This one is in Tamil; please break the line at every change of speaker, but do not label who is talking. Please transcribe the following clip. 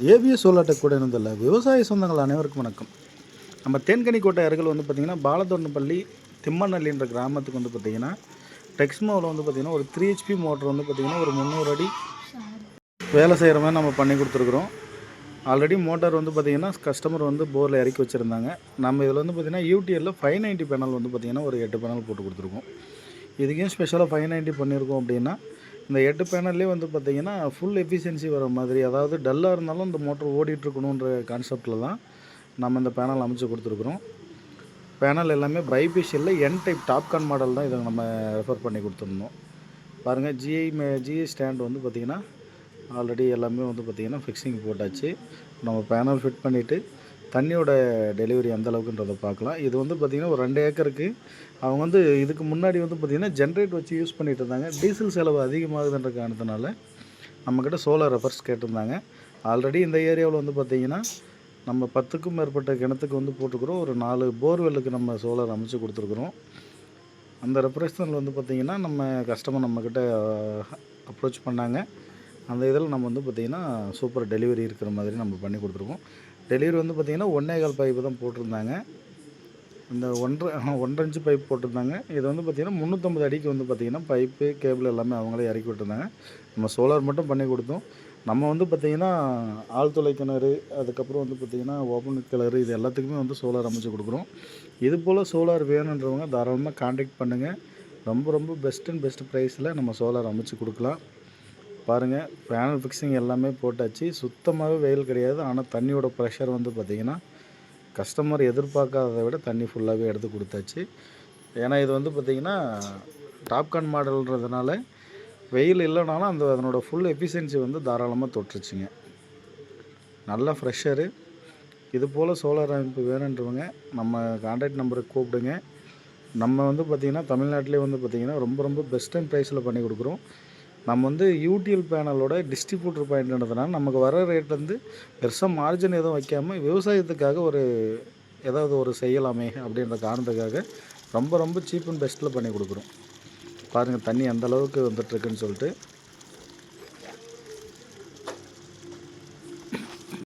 ஏவிஎஸ் சோலாட்டெக் கூட இருந்ததில்ல. விவசாய சொந்தங்கள் அனைவருக்கும் வணக்கம். நம்ம தேன்கனிக்கோட்டை அருகில் வந்து பார்த்திங்கன்னா பாலதொண்டப்பள்ளி திம்மநல்லின்ற கிராமத்துக்கு வந்து பார்த்திங்கன்னா டெக்ஸ்மோவில் வந்து பார்த்திங்கன்னா ஒரு த்ரீ ஹெச்பி மோட்டர் வந்து பார்த்திங்கன்னா ஒரு முந்நூறு அடி வேலை செய்கிற மாதிரி நம்ம பண்ணி கொடுத்துருக்குறோம். ஆல்ரெடி மோட்டார் வந்து பார்த்திங்கன்னா கஸ்டமர் வந்து போரில் இறக்கி வச்சுருந்தாங்க. நம்ம இதில் வந்து பார்த்திங்கன்னா யூடிஎல்ல ஃபைவ் நைன்ட்டி பேனல் வந்து பார்த்திங்கன்னா ஒரு எட்டு பேனல் போட்டு கொடுத்துருக்கோம். இதுக்கும் ஸ்பெஷலாக ஃபைவ் நைன்ட்டி பண்ணியிருக்கோம் அப்படின்னா இந்த எட்டு பேனல்லே வந்து பார்த்திங்கன்னா ஃபுல் எஃபிஷியன்சி வர மாதிரி அதாவது டல்லாக இருந்தாலும் இந்த மோட்டர் ஓடிட்டுருக்கணுன்ற கான்செப்டில் தான் நம்ம இந்த பேனல் அமைச்சு கொடுத்துருக்குறோம். பேனல் எல்லாமே பைபிஷியலில் என் டைப் டாப்கான் மாடல் தான் இதை நம்ம ரெஃபர் பண்ணி கொடுத்துருந்தோம். பாருங்கள் ஜிஐ மே ஜிஐ ஸ்டாண்ட் வந்து பார்த்திங்கன்னா ஆல்ரெடி எல்லாமே வந்து பார்த்திங்கன்னா ஃபிக்ஸிங் போட்டாச்சு. நம்ம பேனல் ஃபிட் பண்ணிவிட்டு தண்ணியோட டெலிவரி எந்த அளவுக்குன்றதை பார்க்கலாம். இது வந்து பார்த்திங்கன்னா ஒரு ரெண்டு ஏக்கருக்கு. அவங்க வந்து இதுக்கு முன்னாடி வந்து பார்த்திங்கன்னா ஜென்ரேட் வச்சு யூஸ் பண்ணிட்டு இருந்தாங்க. டீசல் செலவு அதிகமாகுதுன்ற காரணத்தினால நம்மக்கிட்ட சோலார் ரெஃபர்ஸ் கேட்டிருந்தாங்க. ஆல்ரெடி இந்த ஏரியாவில் வந்து பார்த்திங்கன்னா நம்ம பத்துக்கும் மேற்பட்ட கிணத்துக்கு வந்து போட்டுக்கிறோம். ஒரு நாலு போர்வெல்லுக்கு நம்ம சோலார் அமைச்சு கொடுத்துருக்குறோம். அந்த ரெப்ரஸனில் வந்து பார்த்திங்கன்னா நம்ம கஸ்டமர் நம்மக்கிட்ட அப்ரோச் பண்ணாங்க. அந்த இதில் நம்ம வந்து பார்த்திங்கன்னா சூப்பர் டெலிவரி இருக்கிற மாதிரி நம்ம பண்ணி கொடுத்துருக்கோம். டெலிவரி வந்து பார்த்திங்கன்னா ஒன்றே கால் பைப்பு தான் போட்டிருந்தாங்க. இந்த ஒன்றரை ஒன்றரை இன்ச்சு பைப் போட்டிருந்தாங்க. இது வந்து பார்த்திங்கன்னா முந்நூற்றம்பது அடிக்கு வந்து பார்த்திங்கன்னா பைப்பு கேபிள் எல்லாமே அவங்களே இறக்கி விட்டுருந்தாங்க. நம்ம சோலார் மட்டும் பண்ணி கொடுத்தோம். நம்ம வந்து பார்த்திங்கன்னா ஆழ்துளை கிணறு அதுக்கப்புறம் வந்து பார்த்திங்கன்னா ஓப்பன் கிணறு இது எல்லாத்துக்குமே வந்து சோலார் அமைச்சு கொடுக்குறோம். இது போல் சோலார் வேணுன்றவங்க தாராளமாக காண்டாக்ட் பண்ணுங்கள் ரொம்ப ரொம்ப பெஸ்ட் அண்ட் பெஸ்ட் ப்ரைஸில் நம்ம சோலார் அமைச்சு கொடுக்கலாம். பாருங்கள் பேனல் ஃபிக்ஸிங் எல்லாமே போட்டாச்சு. சுத்தமாகவே வெயில் கிடையாது. ஆனால் தண்ணியோட ப்ரெஷர் வந்து பார்த்திங்கன்னா கஸ்டமர் எதிர்பார்க்காததை விட தண்ணி ஃபுல்லாகவே எடுத்து கொடுத்தாச்சு. ஏன்னா இது வந்து பார்த்திங்கன்னா டாப்கான் மாடல்ன்றதுனால வெயில் இல்லைனாலும் அந்த அதனோட ஃபுல் எஃபிஷியன்சி வந்து தாராளமாக தொட்டுருச்சுங்க நல்ல ஃப்ரெஷரு இது போல் சோலார் அமைப்பு வேணுன்றவங்க நம்ம கான்டாக்ட் நம்பருக்கு கூப்பிடுங்க. நம்ம வந்து பார்த்திங்கன்னா தமிழ்நாட்டிலே வந்து பார்த்திங்கன்னா ரொம்ப ரொம்ப பெஸ்ட் அண்ட் ப்ரைஸில் பண்ணி கொடுக்குறோம். நம்ம வந்து யூடிஎல் பேனலோட டிஸ்ட்ரிபியூட்டர் பாயிண்ட்ன்றதுனால நமக்கு வர ரேட் வந்து பெருசாக மார்ஜின் எதுவும் வைக்காமல் விவசாயத்துக்காக ஒரு ஏதாவது ஒரு செய்யலாமே அப்படின்ற காரணத்துக்காக ரொம்ப ரொம்ப சீப் அண்ட் பெஸ்ட்டில் பண்ணி கொடுக்குறோம். பாருங்கள் தண்ணி எந்த அளவுக்கு வந்துட்டுருக்குன்னு சொல்லிட்டு.